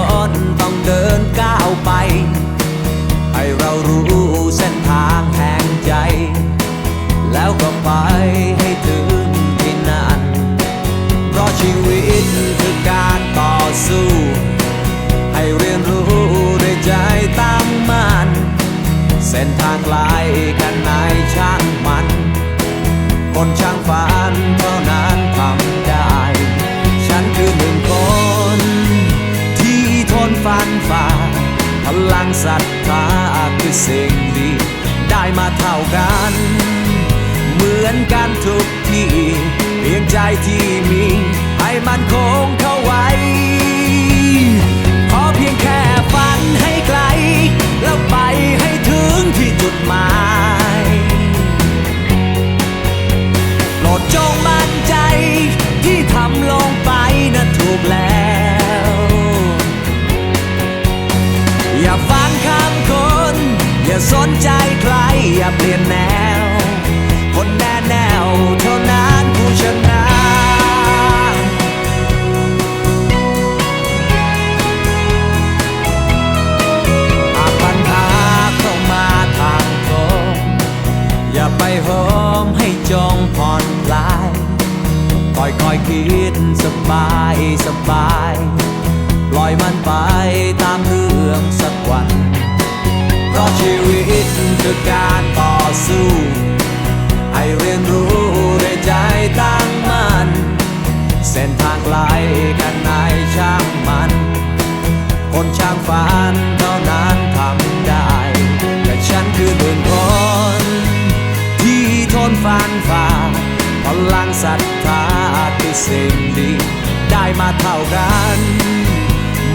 อนต้องเดินก้าวไป ฟันฝ่าพลังศรัทธาคือสิ่งดี ได้มาเท่ากัน เหมือนกันทุกที่เพียงใจที่มี ให้มันคงเข้าไว้ สนใจใครอย่าเปลี่ยนแนว คนแน่แนวเท่านั้นผู้ชนะหากปัญหาเข้ามาทางตรงอย่าไปโหมให้จงผ่อนคลายคอยคอยคิดสบายสบาย ปล่อยมันไปตามเรื่องสักวัน ราะชีวิตคือการต่อสู้ให้เรียนรู้ด้วยใจตั้งมั่นเส้นทางไกลกันไหนช่างมัน คนช่างฝันเท่านั้นทำได้ แต่ฉันคือหนึ่งคน ที่ทนฟันฝ่าพลังศรัทธาคือสิ่งดีได้มาเท่ากัน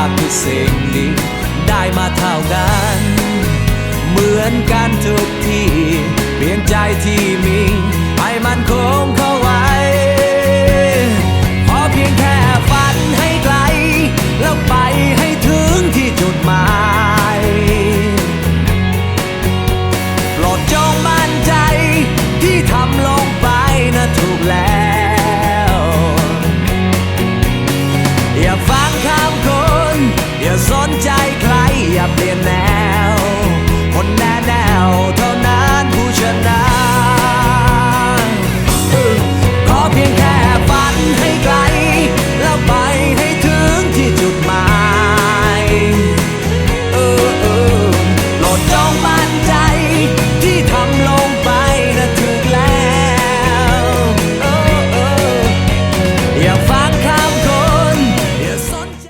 าคือสิ่งดีได้มาเท่ากัน เหมือนกันทุกที่เพียงใจที่มี